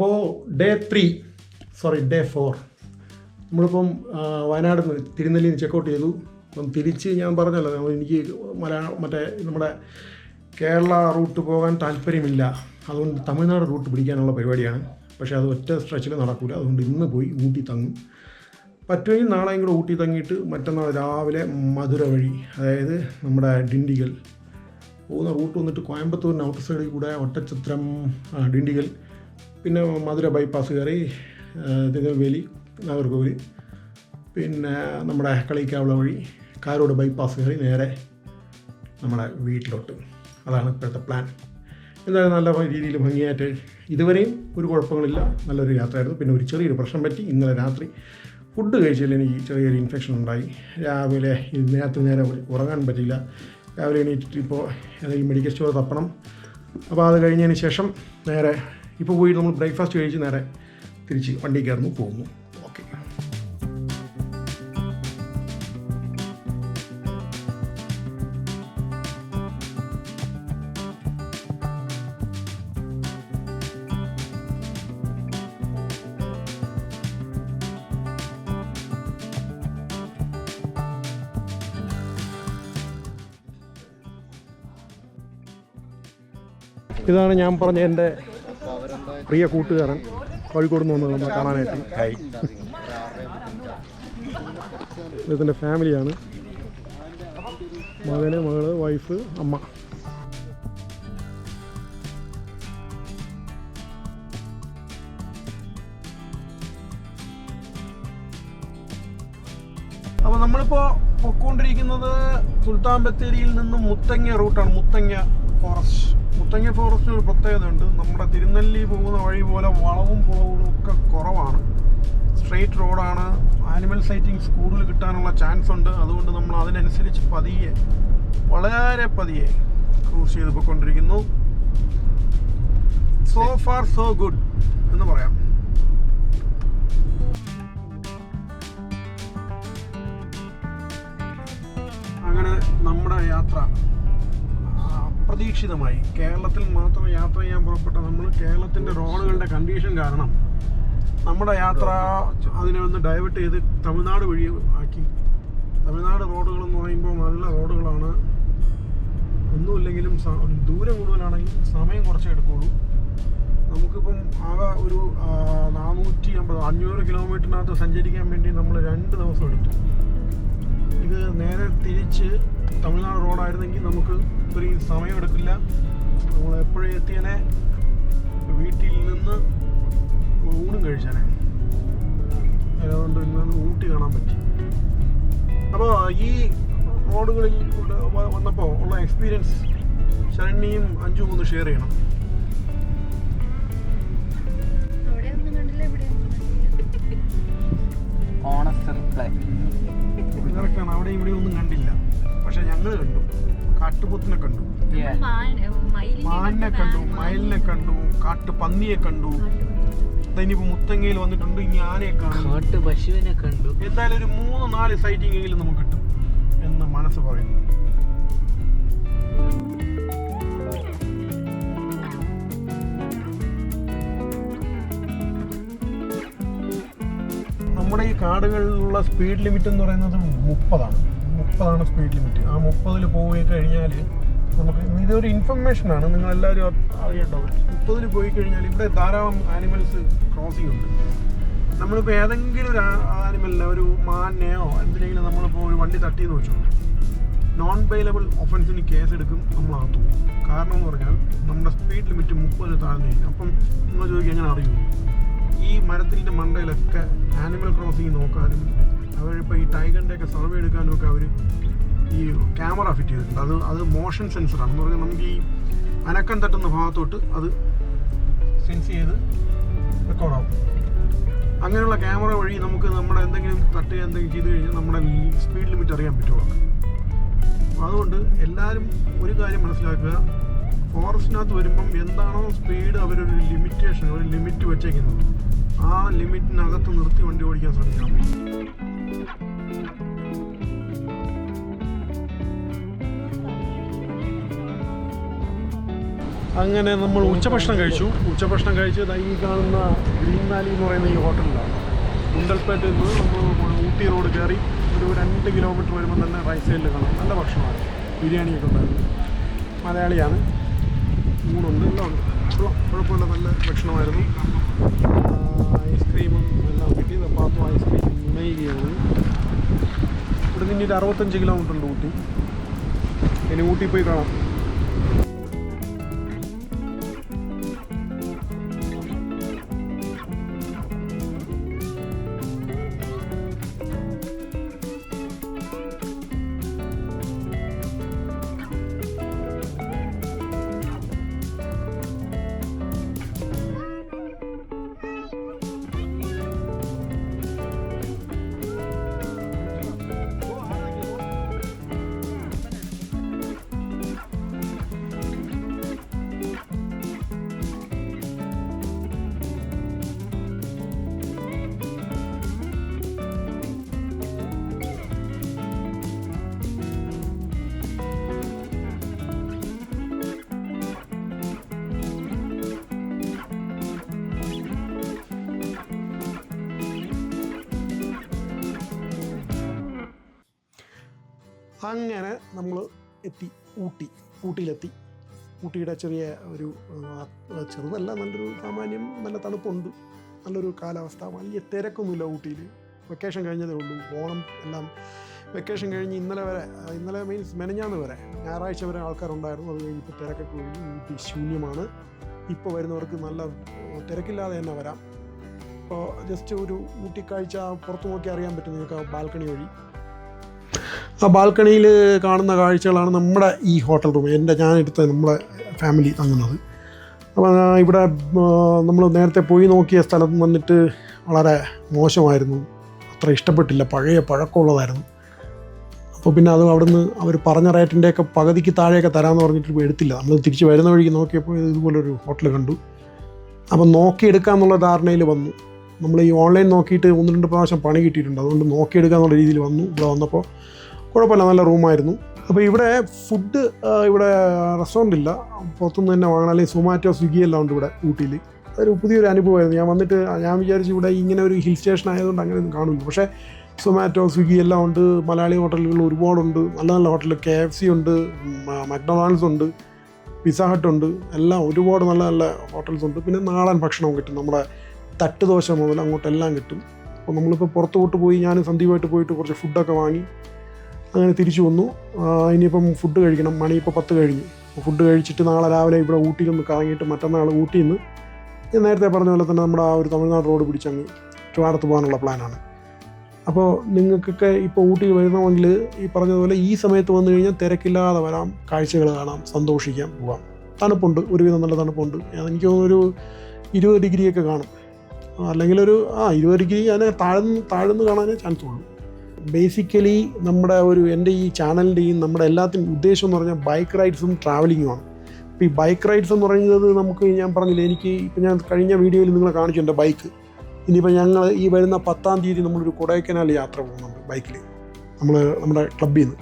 അപ്പോൾ day three sorry day four നമ്മളിപ്പം വയനാട് നിന്ന് തിരുനെല്ലിയിൽ നിന്ന് ചെക്കൗട്ട് ചെയ്തു. അപ്പം തിരിച്ച് ഞാൻ പറഞ്ഞല്ലോ എനിക്ക് മലയാളം മറ്റേ നമ്മുടെ കേരള റൂട്ട് പോകാൻ താല്പര്യമില്ല. അതുകൊണ്ട് തമിഴ്നാട് റൂട്ട് പിടിക്കാനുള്ള പരിപാടിയാണ്. പക്ഷേ അത് ഒറ്റ സ്ട്രെച്ചിൽ നടക്കില്ല അതുകൊണ്ട് ഇന്ന് പോയി ഊട്ടി തങ്ങും. പറ്റുമെങ്കിൽ നാളെയും കൂടെ ഊട്ടി തങ്ങിയിട്ട് മറ്റന്നാൾ രാവിലെ മധുര വഴി അതായത് നമ്മുടെ ഡിണ്ടിഗൽ. പോകുന്ന റൂട്ട് വന്നിട്ട് കോയമ്പത്തൂരിന് ഔട്ട് സൈഡിൽ കൂടെ ഒറ്റച്ചിത്രം ഡിണ്ടിഗൽ. പിന്നെ മധുര ബൈപ്പാസ് കയറി തിരുനെൽവേലി നാഗർകോവിൽ പിന്നെ നമ്മുടെ കളിക്കാവുള്ള വഴി കാരോട് ബൈപ്പാസ് കയറി നേരെ നമ്മുടെ വീട്ടിലോട്ട്. അതാണ് ഇപ്പോഴത്തെ പ്ലാൻ എന്തായാലും നല്ല രീതിയിൽ ഭംഗിയായിട്ട് ഇതുവരെയും ഒരു കുഴപ്പങ്ങളില്ല. നല്ലൊരു യാത്രയായിരുന്നു. പിന്നെ ഒരു ചെറിയൊരു പ്രശ്നം പറ്റി. ഇന്നലെ രാത്രി ഫുഡ് കഴിച്ചതിൽ എനിക്ക് ചെറിയൊരു ഇൻഫെക്ഷൻ ഉണ്ടായി. രാവിലെ ഇതിനകത്ത് നേരെ ഉറങ്ങാൻ പറ്റില്ല രാവിലെ എണീറ്റിട്ട് ഇപ്പോൾ ഏതെങ്കിലും മെഡിക്കൽ സ്റ്റോർ തപ്പണം. അപ്പോൾ അത് കഴിഞ്ഞതിന് ശേഷം നേരെ ഇപ്പോൾ പോയി നമ്മൾ ബ്രേക്ക്ഫാസ്റ്റ് കഴിച്ച് നേരെ തിരിച്ച് വണ്ടി കയറുന്നു പോകുന്നു. ഓക്കെ ഇതാണ് ഞാൻ പറഞ്ഞ എന്റെ പ്രിയ കൂട്ടുകാരൻ കോഴിക്കോട് നിന്ന് വന്നത് നമ്മൾ കാണാനായിട്ട് അദ്ദേഹത്തിന്റെ ഫാമിലിയാണ്. മകന് മകൾ വൈഫ് അമ്മ. അപ്പോൾ നമ്മളിപ്പോൾ പൊക്കോണ്ടിരിക്കുന്നത് സുൽത്താൻ ബത്തേരിയിൽ നിന്ന് മുത്തങ്ങ റൂട്ടാണ്. മുത്തങ്ങ ഫോറസ്റ്റ്. മുത്തങ്ങ ഫോറസ്റ്റിന് ഒരു പ്രത്യേകതയുണ്ട്. നമ്മുടെ തിരുനെല്ലി പോകുന്ന വഴി പോലെ വളവും പുളവും ഒക്കെ കുറവാണ്. സ്ട്രെയിറ്റ് റോഡാണ് ആനിമൽ സൈറ്റിങ്സ് കൂടുതൽ കിട്ടാനുള്ള ചാൻസ് ഉണ്ട്. അതുകൊണ്ട് നമ്മൾ അതിനനുസരിച്ച് പതിയെ വളരെ പതിയെ ക്രൂസ് ചെയ്ത് പോയിക്കൊണ്ടിരിക്കുന്നു. സോ ഫാർ സോ ഗുഡ് എന്ന് പറയാം. അങ്ങനെ നമ്മുടെ യാത്ര അപ്രതീക്ഷിതമായി കേരളത്തിൽ മാത്രം യാത്ര ചെയ്യാൻ പുറപ്പെട്ട നമ്മൾ കേരളത്തിന്റെ റോഡുകളുടെ കണ്ടീഷൻ കാരണം നമ്മുടെ യാത്ര അതിനെ ഒന്ന് ഡൈവേർട്ട് ചെയ്ത് തമിഴ്നാട് വഴി ആക്കി. തമിഴ്നാട് റോഡുകൾ എന്ന് പറയുമ്പോൾ നല്ല റോഡുകളാണ്. ഒന്നുമില്ലെങ്കിലും ദൂരം കൂടുതലാണെങ്കിൽ സമയം കുറച്ചേ എടുക്കുള്ളൂ. നമുക്കിപ്പം ആകെ ഒരു നാനൂറ്റി അമ്പത് അഞ്ഞൂറ് കിലോമീറ്ററിനകത്ത് സഞ്ചരിക്കാൻ വേണ്ടി നമ്മൾ രണ്ട് ദിവസം എടുത്തു. ഇത് നേരെ തിരിച്ച് തമിഴ്നാട് റോഡായിരുന്നെങ്കിൽ നമുക്ക് ഇത്രയും സമയമെടുക്കില്ല. നമ്മൾ എപ്പോഴും എത്തിയനെ? വീട്ടിൽ നിന്ന് ഊണും കഴിച്ചാനെ. അതുകൊണ്ട് ഇന്ന് ഊട്ടി കാണാൻ പറ്റി. അപ്പോൾ ഈ റോഡുകളിൽ വന്നപ്പോൾ ഉള്ള എക്സ്പീരിയൻസ് ശരണ്യയും അഞ്ചും ഒന്ന് ഷെയർ ചെയ്യണം. ഓണസ്റ്റർ കറക്റ്റാണ് അവിടെ ഇവിടെ ഒന്നും കണ്ടില്ല. പക്ഷെ ഞങ്ങൾ കണ്ടു. കാട്ടുപോത്തിനെ കണ്ടു. മാനിനെ കണ്ടു, മയിലിനെ കണ്ടു കാട്ടുപന്നിയെ കണ്ടു. ഇനിയിപ്പോ മുത്തങ്ങയിൽ വന്നിട്ടുണ്ട് ഇനി ആനയെ കാണും? കാട്ടു പശുവിനെ കണ്ടു. എന്തായാലും ഒരു മൂന്ന് നാല് സൈറ്റിംഗ് എങ്കിലും നമുക്ക് കിട്ടും എന്ന് മനസ്സ് പറയുന്നു. നമ്മുടെ ഈ കാടുകളിലുള്ള സ്പീഡ് ലിമിറ്റ് എന്ന് പറയുന്നത് മുപ്പതാണ്. മുപ്പതാണ് സ്പീഡ് ലിമിറ്റ് ആ മുപ്പതിൽ പോയി കഴിഞ്ഞാൽ നമുക്ക് ഇതൊരു ഇൻഫർമേഷനാണ് നിങ്ങൾ എല്ലാവരും അറിയേണ്ടത് മുപ്പതിൽ പോയി കഴിഞ്ഞാൽ ഇവിടെ ധാരാളം ആനിമൽസ് ക്രോസിംഗ് ഉണ്ട്. നമ്മളിപ്പോൾ ഏതെങ്കിലും ഒരു ആനിമലിനെ ഒരു മാനെയോ എന്തിനെങ്കിലും നമ്മളിപ്പോൾ ഒരു വണ്ടി തട്ടിയെന്ന് വെച്ചു നോൺ ബെയിലബിൾ ഒഫൻസിന് കേസ് എടുക്കും നമ്മൾ അകത്തു കാരണം എന്ന് പറഞ്ഞാൽ നമ്മുടെ സ്പീഡ് ലിമിറ്റ് മുപ്പതിന് താഴ്ന്നു കഴിഞ്ഞു. അപ്പം നിങ്ങൾ ചോദിക്കുക എങ്ങനെ അറിയൂ ഈ മരത്തിന്റെ മണ്ടയിലൊക്കെ ആനിമൽ ക്രോസിംഗ് നോക്കാനും അവരിപ്പോൾ ഈ ടൈഗറിന്റെ ഒക്കെ സർവേ എടുക്കാനും ഒക്കെ അവർ ഈ ക്യാമറ ഫിറ്റ് ചെയ്തിട്ടുണ്ട്. അത് അത് മോഷൻ സെൻസറാണ്. എന്ന് പറഞ്ഞാൽ നമുക്ക് ഈ അനക്കം തട്ടുന്ന ഭാഗത്തോട്ട് അത് സെൻസ് ചെയ്ത് റെക്കോർഡാവും അങ്ങനെയുള്ള ക്യാമറ വഴി നമുക്ക് നമ്മുടെ എന്തെങ്കിലും തട്ട് എന്തെങ്കിലും ചെയ്ത് കഴിഞ്ഞാൽ നമ്മുടെ സ്പീഡ് ലിമിറ്റ് അറിയാൻ പറ്റുള്ളൂ. അതുകൊണ്ട് എല്ലാവരും ഒരു കാര്യം മനസ്സിലാക്കുക. ഫോറസ്റ്റിനകത്ത് വരുമ്പം എന്താണോ സ്പീഡ് അവരൊരു ലിമിറ്റേഷൻ ഒരു ലിമിറ്റ് വെച്ചേക്കുന്നത്. ആ ലിമിറ്റിനകത്ത് നിർത്തി വണ്ടി ഓടിക്കാൻ ശ്രമിക്കണം. അങ്ങനെ നമ്മൾ ഉച്ചഭക്ഷണം കഴിച്ചു. ഉച്ചഭക്ഷണം കഴിച്ച് ഈ കാണുന്ന ഗ്രീൻ വാലി എന്ന് പറയുന്ന ഈ ഹോട്ടലിലാണ്. ഗുണ്ടൽപേട്ടിൽ നിന്ന് നമ്മൾ ഊട്ടി റോഡ് കയറി ഒരു രണ്ട് കിലോമീറ്റർ വരുമ്പോൾ തന്നെ റൈറ്റ് സൈഡിൽ കാണാം. നല്ല ഭക്ഷണമാണ്. ബിരിയാണിയൊക്കെ ഉണ്ടായിരുന്നു. മലയാളിയാണ്. ഊണുണ്ട് എല്ലാം ഉണ്ട്. കുഴപ്പമില്ല നല്ല ഭക്ഷണമായിരുന്നു. ഐസ്ക്രീമും എല്ലാം കിട്ടി. പാത്തു ഐസ്ക്രീം നെയ്യാണ് ഇവിടെ നിന്ന് ഒരു അറുപത്തഞ്ച് കിലോമീറ്റർ ഉണ്ട് ഊട്ടി. ഇനി ഊട്ടി പോയി കാണാം. അങ്ങനെ നമ്മൾ എത്തി ഊട്ടി. ഊട്ടിയിലെത്തി. ഊട്ടിയുടെ ചെറിയ ഒരു ചെറുതല്ല നല്ലൊരു സാമാന്യം നല്ല തണുപ്പുണ്ട്. നല്ലൊരു കാലാവസ്ഥ. വലിയ തിരക്കൊന്നുമില്ല ഊട്ടിയിൽ വെക്കേഷൻ കഴിഞ്ഞതേ ഉള്ളൂ. ഓണം എല്ലാം വെക്കേഷൻ കഴിഞ്ഞ് ഇന്നലെ വരെ ഇന്നലെ മീൻസ് മെനഞ്ഞാന്ന് വരെ ഞായറാഴ്ച വരെ ആൾക്കാരുണ്ടായിരുന്നു. അത് കഴിഞ്ഞ് ഇപ്പോൾ തിരക്കൊക്കെ കഴിഞ്ഞ് ഊട്ടി ശൂന്യമാണ്. ഇപ്പോൾ വരുന്നവർക്ക് നല്ല തിരക്കില്ലാതെ തന്നെ വരാം. ഇപ്പോൾ ജസ്റ്റ് ഒരു ഊട്ടിക്കാഴ്ച പുറത്തു നോക്കി അറിയാൻ പറ്റും നിങ്ങൾക്ക് ബാൽക്കണി വഴി. ആ ബാൽക്കണിയിൽ കാണുന്ന കാഴ്ചകളാണ് നമ്മുടെ ഈ ഹോട്ടൽ റൂം. എന്റെ ഞാൻ എടുത്ത നമ്മുടെ ഫാമിലി തങ്ങുന്നത്. അപ്പോൾ ഇവിടെ നമ്മൾ നേരത്തെ പോയി നോക്കിയ സ്ഥലം വന്നിട്ട് വളരെ മോശമായിരുന്നു. അത്ര ഇഷ്ടപ്പെട്ടില്ല. പഴയ പഴക്കമുള്ളതായിരുന്നു. അപ്പോൾ പിന്നെ അത് അവിടുന്ന് അവർ പറഞ്ഞ റേറ്റിന്റെയൊക്കെ പകുതിക്ക് താഴെയൊക്കെ തരാമെന്ന് പറഞ്ഞിട്ട് എടുത്തില്ല. നമ്മൾ തിരിച്ച് വരുന്ന വഴിക്ക് നോക്കിയപ്പോൾ ഇതുപോലൊരു ഹോട്ടൽ കണ്ടു. അപ്പം നോക്കിയെടുക്കാമെന്നുള്ള ധാരണയിൽ വന്നു. നമ്മൾ ഈ ഓൺലൈൻ നോക്കിയിട്ട് ഒന്ന് രണ്ട് പ്രാവശ്യം പണി കിട്ടിയിട്ടുണ്ട്. അതുകൊണ്ട് നോക്കിയെടുക്കാന്നുള്ള രീതിയിൽ വന്നു. ഇവിടെ വന്നപ്പോൾ കുഴപ്പമില്ല നല്ല റൂമായിരുന്നു. അപ്പോൾ ഇവിടെ ഫുഡ് ഇവിടെ റെസ്റ്റോറന്റ് ഇല്ല. പുറത്തുനിന്ന് തന്നെ വാങ്ങണം. അല്ലെങ്കിൽ സൊമാറ്റോ സ്വിഗ്ഗി എല്ലാം ഉണ്ട് ഇവിടെ ഊട്ടിയിൽ. അതൊരു പുതിയൊരു അനുഭവമായിരുന്നു. ഞാൻ വന്നിട്ട് ഞാൻ വിചാരിച്ചു ഇവിടെ ഇങ്ങനെ ഒരു ഹിൽ സ്റ്റേഷൻ ആയതുകൊണ്ട് അങ്ങനെയൊന്നും കാണില്ല പക്ഷേ സൊമാറ്റോ സ്വിഗ്ഗി എല്ലാം ഉണ്ട്. മലയാളി ഹോട്ടലുകൾ ഒരുപാടുണ്ട്. നല്ല നല്ല ഹോട്ടൽ കെ എഫ് സി ഉണ്ട് മക്ഡൊണാൾഡ്സ് ഉണ്ട് പിസ്സ ഹട്ട് ഉണ്ട്. എല്ലാം ഒരുപാട് നല്ല നല്ല ഹോട്ടൽസ് ഉണ്ട്. പിന്നെ നാടൻ ഭക്ഷണവും കിട്ടും. നമ്മുടെ തട്ട് ദോശ മുതൽ അങ്ങോട്ടെല്ലാം കിട്ടും. അപ്പോൾ നമ്മളിപ്പോൾ പുറത്തോട്ട് പോയി ഞാൻ സന്ദീപമായിട്ട് പോയിട്ട് കുറച്ച് ഫുഡൊക്കെ വാങ്ങി. അങ്ങനെ തിരിച്ചു വന്നു. ഇനിയിപ്പം ഫുഡ് കഴിക്കണം. മണി ഇപ്പോൾ പത്ത് കഴിഞ്ഞു. ഫുഡ് കഴിച്ചിട്ട് നാളെ രാവിലെ ഇവിടെ ഊട്ടിയിലൊന്ന് കറങ്ങിയിട്ട് മറ്റന്നാൾ ഊട്ടിയിൽ നിന്ന് ഞാൻ നേരത്തെ പറഞ്ഞ പോലെ തന്നെ നമ്മുടെ ആ ഒരു തമിഴ്നാട് റോഡ് പിടിച്ചങ്ങ് ചുവാടത്ത് പോകാനുള്ള പ്ലാനാണ് അപ്പോൾ നിങ്ങൾക്കൊക്കെ ഇപ്പോൾ ഊട്ടി വരണമെങ്കിൽ ഈ പറഞ്ഞതുപോലെ ഈ സമയത്ത് വന്നു കഴിഞ്ഞാൽ തിരക്കില്ലാതെ വരാം. കാഴ്ചകൾ കാണാം. സന്തോഷിക്കാം. പോവാം. തണുപ്പുണ്ട്. ഒരുവിധം നല്ല തണുപ്പുണ്ട്. എനിക്ക് ഒരു ഇരുപത് ഡിഗ്രിയൊക്കെ കാണും. അല്ലെങ്കിൽ ഒരു ആ ഇരുപത് ഡിഗ്രി അതിനെ താഴ്ന്ന് താഴ്ന്ന് കാണാനേ ചാൻസ് ഉള്ളൂ. ബേസിക്കലി നമ്മുടെ ഒരു എന്റെ ഈ ചാനലിന്റെയും നമ്മുടെ എല്ലാത്തിനും ഉദ്ദേശം എന്ന് പറഞ്ഞാൽ ബൈക്ക് റൈഡ്സും ട്രാവലിങ്ങുമാണ് ഇപ്പോൾ ഈ ബൈക്ക് റൈഡ്സ് എന്ന് പറയുന്നത് നമുക്ക് ഞാൻ പറഞ്ഞില്ല എനിക്ക് ഇപ്പം ഞാൻ കഴിഞ്ഞ വീഡിയോയിൽ നിങ്ങളെ കാണിച്ചു എന്റെ ബൈക്ക് ഇനിയിപ്പോൾ ഞങ്ങൾ ഈ വരുന്ന പത്താം തീയതി നമ്മളൊരു കൊടൈക്കനാൽ യാത്ര പോകുന്നുണ്ട് ബൈക്കിൽ നമ്മൾ നമ്മുടെ ക്ലബ്ബിൽ നിന്ന്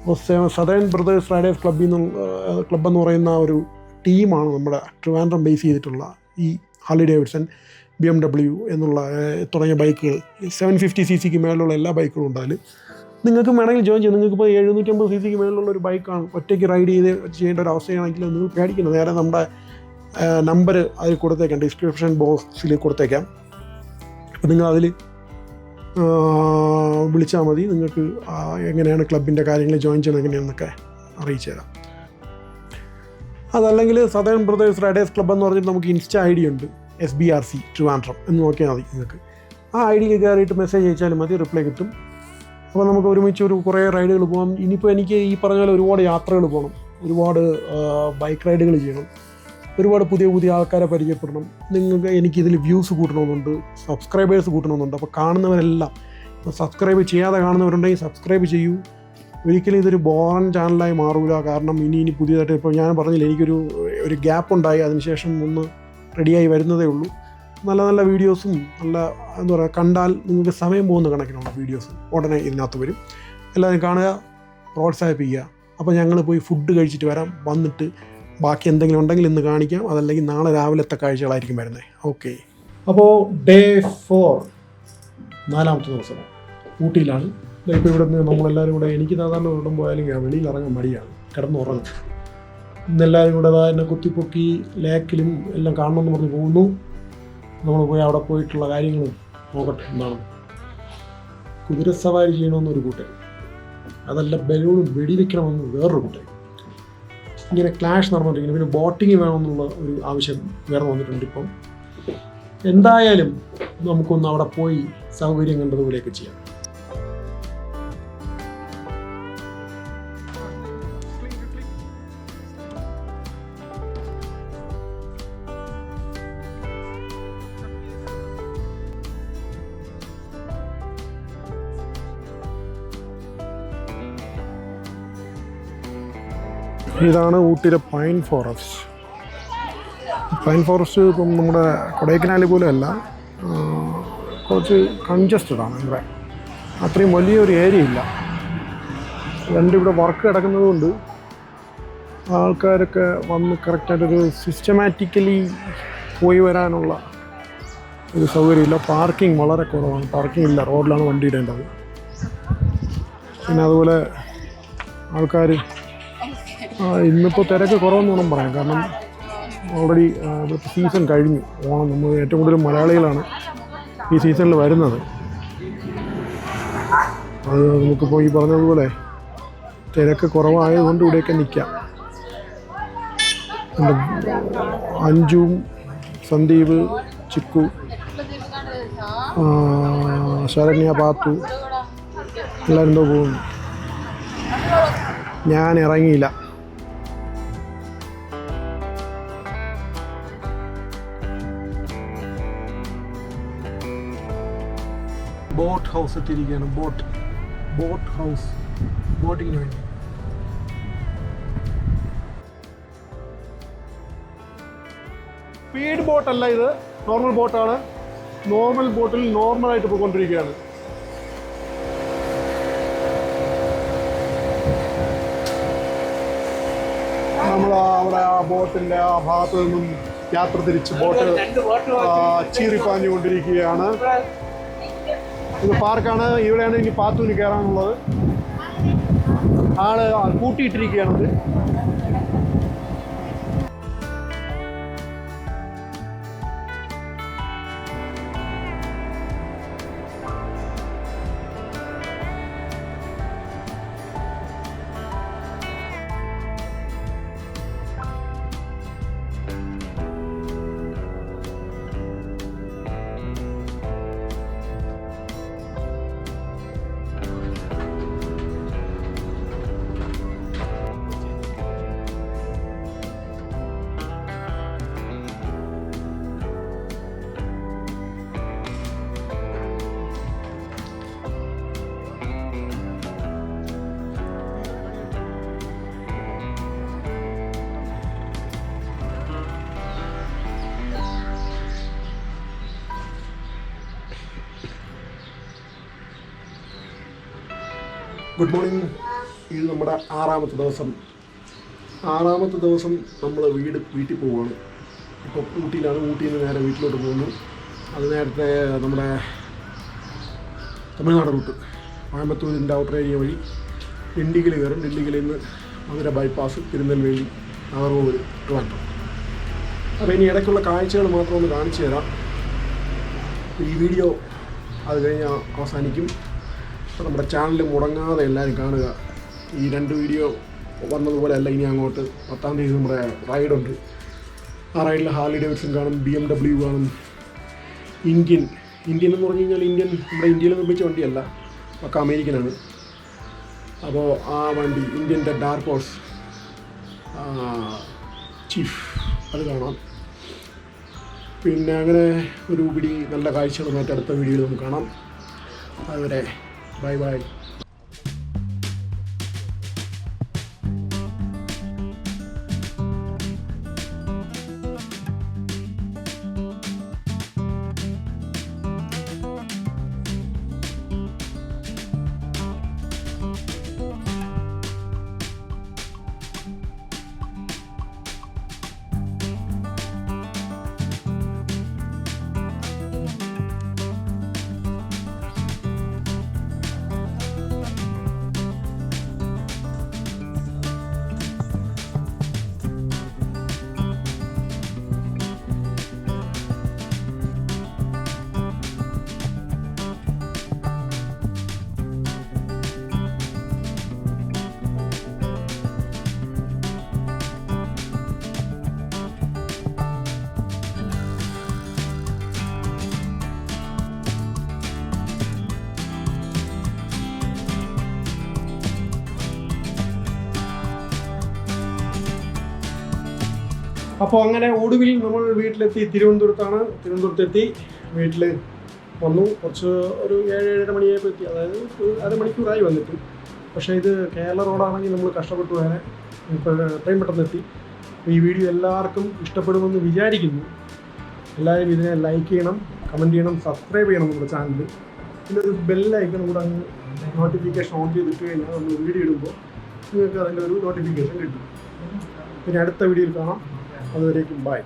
അപ്പോൾ സദേൺ ബ്രദേഴ്സ് റൈഡേഴ്സ് ക്ലബ്ബിൽ നിന്ന് ക്ലബ്ബെന്ന് പറയുന്ന ഒരു ടീമാണ് നമ്മുടെ ട്രിവാൻഡ്രം ബേസ് ചെയ്തിട്ടുള്ള ഈ Harley Davidson B M W എന്നുള്ള തുടങ്ങിയ ബൈക്കുകൾ. സെവൻ ഫിഫ്റ്റി സി സിക്ക് മേളിലുള്ള എല്ലാ ബൈക്കുകളും ഉണ്ടായാലും നിങ്ങൾക്ക് വേണമെങ്കിൽ ജോയിൻ ചെയ്യാം. നിങ്ങൾക്ക് ഇപ്പോൾ എഴുന്നൂറ്റമ്പത് സി സിക്ക് മേളിലുള്ള ഒരു ബൈക്കാണ്. ഒറ്റയ്ക്ക് റൈഡ് ചെയ്ത് ചെയ്യേണ്ട ഒരു അവസ്ഥയാണെങ്കിൽ നിങ്ങൾ പേടിക്കുന്നത് നേരെ നമ്മുടെ നമ്പർ അതിൽ കൊടുത്തേക്കാം. ഡിസ്ക്രിപ്ഷൻ ബോക്സിൽ കൊടുത്തേക്കാം. അപ്പോൾ നിങ്ങൾ അതിൽ വിളിച്ചാൽ മതി. നിങ്ങൾക്ക് എങ്ങനെയാണ് ക്ലബിന്റെ കാര്യങ്ങൾ ജോയിൻ ചെയ്യണം എങ്ങനെയാണെന്നൊക്കെ അറിയിച്ചു തരാം. അതല്ലെങ്കിൽ സദേൺ ബ്രദേഴ്സ് റൈഡേഴ്സ് ക്ലബ്ബ് എന്ന് പറഞ്ഞിട്ട് നമുക്ക് ഇൻസ്റ്റ ഐ ഡി ഉണ്ട്. S B R C Trivandrum എന്ന് നോക്കിയാൽ മതി നിങ്ങൾക്ക്. ആ ഐ ഡിയിൽ കയറിയിട്ട് മെസ്സേജ് അയച്ചാലും മതി റിപ്ലൈ കിട്ടും. അപ്പോൾ നമുക്ക് ഒരുമിച്ച് ഒരു കുറേ റൈഡുകൾ പോകാം ഇനിയിപ്പോൾ എനിക്ക് ഈ പറഞ്ഞ പോലെ ഒരുപാട് യാത്രകൾ പോകണം ഒരുപാട് ബൈക്ക് റൈഡുകൾ ചെയ്യണം. ഒരുപാട് പുതിയ പുതിയ ആൾക്കാരെ പരിചയപ്പെടണം. നിങ്ങൾക്ക് എനിക്ക് ഇതിൽ വ്യൂസ് കൂട്ടണമെന്നുണ്ട് സബ്സ്ക്രൈബേഴ്സ് കൂട്ടണമെന്നുണ്ട്. അപ്പോൾ കാണുന്നവരെല്ലാം സബ്സ്ക്രൈബ് ചെയ്യാതെ കാണുന്നവരുണ്ടെങ്കിൽ സബ്സ്ക്രൈബ് ചെയ്യൂ. ഒരിക്കലും ഇതൊരു ബോറൻ ചാനലായി മാറൂല. കാരണം ഇനി ഇനി പുതിയതായിട്ട് ഇപ്പോൾ ഞാൻ പറഞ്ഞില്ല എനിക്കൊരു ഒരു ഗ്യാപ്പ് ഉണ്ടായി. അതിനുശേഷം ഒന്ന് റെഡിയായി വരുന്നതേ ഉള്ളൂ. നല്ല നല്ല വീഡിയോസും നല്ല എന്താ പറയുക കണ്ടാൽ നിങ്ങൾക്ക് സമയം പോകുന്ന കണക്കിനുള്ള വീഡിയോസ് ഉടനെ ഇതിനകത്ത് വരും. എല്ലാവരും കാണുക പ്രോത്സാഹിപ്പിക്കുക. അപ്പോൾ ഞങ്ങൾ പോയി ഫുഡ് കഴിച്ചിട്ട് വരാം. വന്നിട്ട് ബാക്കി എന്തെങ്കിലും ഉണ്ടെങ്കിൽ ഇന്ന് കാണിക്കാം. അതല്ലെങ്കിൽ നാളെ രാവിലത്തെ കാഴ്ചകളായിരിക്കും വരുന്നത് ഓക്കെ അപ്പോൾ ഡേ ഫോർ നാലാമത്തെ ദിവസം. ഊട്ടിയിലാണ്. ഇപ്പോൾ ഇവിടെ നിന്ന് നമ്മളെല്ലാവരും കൂടെ എനിക്ക് സാധാരണ ഇവിടം പോയാലും വെളിയിൽ ഇറങ്ങാൻ മടിയാണ്. കിടന്നുറങ്ങും ഇന്നെല്ലാവരും കൂടെ എന്നെ കുത്തിപ്പൊക്കി ലേക്കിലും എല്ലാം കാണണമെന്ന് പറഞ്ഞ് പോകുന്നു. നമ്മൾ പോയി അവിടെ പോയിട്ടുള്ള കാര്യങ്ങൾ നോക്കട്ടെ എന്താണ്. കുതിരസവാരി ചെയ്യണമെന്നൊരു കൂട്ടർ അതല്ല ബലൂണും വെടിവെക്കണമെന്ന് വേറൊരു കൂട്ടർ ഇങ്ങനെ ക്ലാഷ് നടന്നുകൊണ്ടിരിക്കുന്നു പിന്നെ ബോട്ടിങ് വേണമെന്നുള്ള ഒരു ആവശ്യം വേറെ വന്നിട്ടുണ്ട് ഇപ്പം. എന്തായാലും നമുക്കൊന്ന് അവിടെ പോയി സൗകര്യം കണ്ടതുപോലെയൊക്കെ ചെയ്യാം. ഇതാണ് ഊട്ടിയിലെ പൈൻ ഫോറസ്റ്റ്. പൈൻ ഫോറസ്റ്റ് ഇപ്പം നമ്മുടെ കൊടൈക്കനാൽ പോലെ അല്ല കുറച്ച് കൺജസ്റ്റഡ് ആണ് ഇവിടെ. അത്രയും വലിയൊരു ഏരിയ ഇല്ല. രണ്ട് ഇവിടെ വർക്ക് കിടക്കുന്നത് കൊണ്ട് ആൾക്കാരൊക്കെ വന്ന് കറക്റ്റായിട്ടൊരു സിസ്റ്റമാറ്റിക്കലി പോയി വരാനുള്ള ഒരു സൗകര്യമില്ല പാർക്കിംഗ് വളരെ കുറവാണ്. പാർക്കിംഗ് ഇല്ല. റോഡിലാണ് വണ്ടി ഇടേണ്ടത്. പിന്നെ അതുപോലെ ആൾക്കാർ ഇന്നിപ്പോൾ തിരക്ക് കുറവെന്ന് വേണം പറയാം കാരണം ഓൾറെഡി സീസൺ കഴിഞ്ഞു. ഓണം നമ്മൾ ഏറ്റവും കൂടുതൽ മലയാളികളാണ് ഈ സീസണിൽ വരുന്നത്. അത് നമുക്കിപ്പോൾ ഈ പറഞ്ഞതുപോലെ തിരക്ക് കുറവായതുകൊണ്ട് ഇവിടെയൊക്കെ നിൽക്കാം അഞ്ജുവും സന്ദീപ് ചിക്കു ശരണ്യ പാത്തു എല്ലാവരും പോകുന്നു. ഞാൻ ഇറങ്ങിയില്ല. ഹൗസ് എത്തിയിരിക്കുകയാണ് ബോട്ട് ബോട്ട് ഹൗസ് ബോട്ടിങ്ങിന് വേണ്ടി. സ്പീഡ് ബോട്ടല്ല ഇത്. നോർമൽ ബോട്ടാണ്. നോർമൽ ബോട്ടിൽ നോർമലായിട്ട് പോയിക്കൊണ്ടിരിക്കുകയാണ്. നമ്മൾ അവിടെ ആ ബോട്ടിന്റെ ആ ഭാഗത്ത് നിന്നും യാത്ര തിരിച്ച് ബോട്ട് ചീറിപ്പാഞ്ഞുകൊണ്ടിരിക്കുകയാണ്. ഇത് പാർക്കാണ്. ഇവിടെയാണ് ഇനി പാത്തൂന് കയറാനുള്ളത് ആൾ കൂട്ടിയിട്ടിരിക്കുകയാണത്. ഗുഡ് മോർണിംഗ് ഇത് നമ്മുടെ ആറാമത്തെ ദിവസം. ആറാമത്തെ ദിവസം നമ്മൾ വീട് വീട്ടിൽ പോവുകയാണ് ഇപ്പോൾ ഊട്ടിയിലാണ്. ഊട്ടിയിൽ നിന്ന് നേരെ വീട്ടിലോട്ട് പോകുന്നു. അത് നേരത്തെ നമ്മുടെ തമിഴ്നാട് റൂട്ട്. കോയമ്പത്തൂരിന്റെ ഔട്ടർ ഏരിയ വഴി ഡിണ്ടിഗിൽ കയറും. ഡിണ്ടിഗലിൽ നിന്ന് മധുര ബൈപ്പാസ് തിരുനെൽവേലി നാഗർകോവിൽ ട്രിവാൻഡ്രം. അപ്പോൾ ഇനി ഇടയ്ക്കുള്ള കാഴ്ചകൾ മാത്രം ഒന്ന് കാണിച്ചു തരാം. ഈ വീഡിയോ അത് കഴിഞ്ഞ് അവസാനിക്കും. നമ്മുടെ ചാനൽ മുടങ്ങാതെ എല്ലാവരും കാണുക. ഈ രണ്ട് വീഡിയോ വന്നതുപോലെ അല്ല ഇനി അങ്ങോട്ട്. പത്താം തീയതി നമ്മുടെ റൈഡുണ്ട് ആ റൈഡിൽ ഹാർലി ഡേവിഡ്സൺ കാണും ബി എം ഡബ്ല്യു കാണും. ഇന്ത്യൻ ഇന്ത്യൻ എന്ന് പറഞ്ഞു കഴിഞ്ഞാൽ ഇന്ത്യൻ നമ്മുടെ ഇന്ത്യയിൽ നിർമ്മിച്ച വണ്ടിയല്ല. ഒക്കെ അമേരിക്കനാണ് അപ്പോൾ ആ വണ്ടി ഇന്ത്യന്റെ ഡാർക്ക് ഹോഴ്സ് ചീഫ് അത് കാണാം. പിന്നെ അങ്ങനെ ഒരു പിടി നല്ല കാഴ്ചകളുമായിട്ട് അടുത്ത വീഡിയോയിൽ നമുക്ക് കാണാം. അതുവരെ ബൈ ബൈ അപ്പോൾ അങ്ങനെ ഒടുവിൽ നമ്മൾ വീട്ടിലെത്തി. തിരുവനന്തപുരത്താണ്. തിരുവനന്തപുരത്തെത്തി. വീട്ടിൽ വന്നു. കുറച്ച് ഒരു ഏഴ് ഏഴര മണിയായപ്പോൾ എത്തി. അതായത് അരമണിക്കൂറായി വന്നിട്ട്. പക്ഷേ ഇത് കേരള റോഡാണെങ്കിൽ നമ്മൾ കഷ്ടപ്പെട്ടു ഇപ്പോൾ എത്രയും പെട്ടെന്ന് എത്തി. ഈ വീഡിയോ എല്ലാവർക്കും ഇഷ്ടപ്പെടുമെന്ന് വിചാരിക്കുന്നു. എല്ലാവരും ഇതിനെ ലൈക്ക് ചെയ്യണം കമന്റ് ചെയ്യണം സബ്സ്ക്രൈബ് ചെയ്യണം നമ്മുടെ ചാനൽ പിന്നെ ഒരു ബെല്ലൈക്കൺ കൂടെ അങ്ങ് നോട്ടിഫിക്കേഷൻ ഓൺ ചെയ്തിട്ട് കഴിഞ്ഞാൽ നമ്മൾ വീഡിയോ ഇടുമ്പോൾ നിങ്ങൾക്ക് അതിന്റെ ഒരു നോട്ടിഫിക്കേഷൻ കിട്ടും. പിന്നെ അടുത്ത വീഡിയോയിൽ കാണാം. അതുവരേക്കും. ബൈ